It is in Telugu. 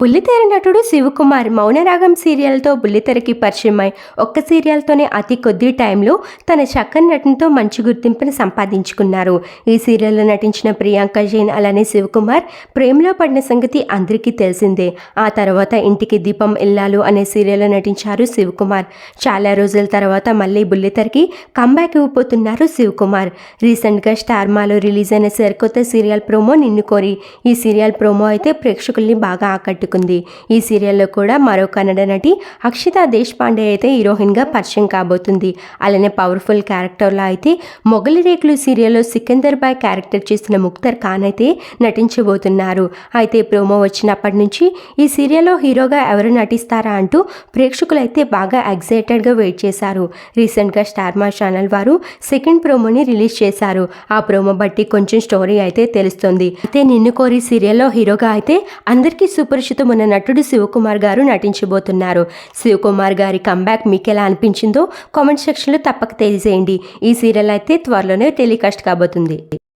బుల్లితెర నటుడు శివకుమార్ మౌనరాగం సీరియల్తో బుల్లితెరకి పరిచయమై ఒక్క సీరియల్తోనే అతి కొద్ది టైంలో తన చక్కని నటనతో మంచి గుర్తింపును సంపాదించుకున్నారు. ఈ సీరియల్లో నటించిన ప్రియాంక జైన్ అలానే శివకుమార్ ప్రేమలో పడిన సంగతి అందరికీ తెలిసిందే. ఆ తర్వాత ఇంటికి దీపం ఇల్లాలు అనే సీరియల్లో నటించారు శివకుమార్. చాలా రోజుల తర్వాత మళ్ళీ బుల్లితెరకి కంబ్యాక్ ఇవ్వబోతున్నారు శివకుమార్. రీసెంట్గా స్టార్మాలో రిలీజ్ అయిన సరికొత్త సీరియల్ ప్రోమో నిన్ను కోరి. ఈ సీరియల్ ప్రోమో అయితే ప్రేక్షకుల్ని బాగా పట్టుకుంది. ఈ సీరియల్లో కూడా మరో కన్నడ నటి అక్షిత దేశ్పాండే అయితే హీరోయిన్గా పరిచయం కాబోతుంది. అలానే పవర్ఫుల్ క్యారెక్టర్లో అయితే మొగలి రేకులు సీరియల్లో సికందర్ బాయ్ క్యారెక్టర్ చేసిన ముక్తర్ ఖాన్ అయితే నటించబోతున్నారు. అయితే ప్రోమో వచ్చినప్పటి నుంచి ఈ సీరియల్లో హీరోగా ఎవరు నటిస్తారా అంటూ ప్రేక్షకులు అయితే బాగా ఎగ్జైటెడ్గా వెయిట్ చేశారు. రీసెంట్గా స్టార్ మా ఛానల్ వారు సెకండ్ ప్రోమోని రిలీజ్ చేశారు. ఆ ప్రోమో బట్టి కొంచెం స్టోరీ అయితే తెలుస్తుంది. అయితే నిన్ను కోరి సీరియల్లో హీరోగా అయితే అందరికీ ఉన్న నటుడు శివకుమార్ గారు నటించబోతున్నారు. శివకుమార్ గారి కంబ్యాక్ మీకు ఎలా అనిపించిందో కామెంట్ సెక్షన్లో తప్పక తెలియజేయండి. ఈ సీరియల్ అయితే త్వరలోనే టెలికాస్ట్ కాబోతుంది.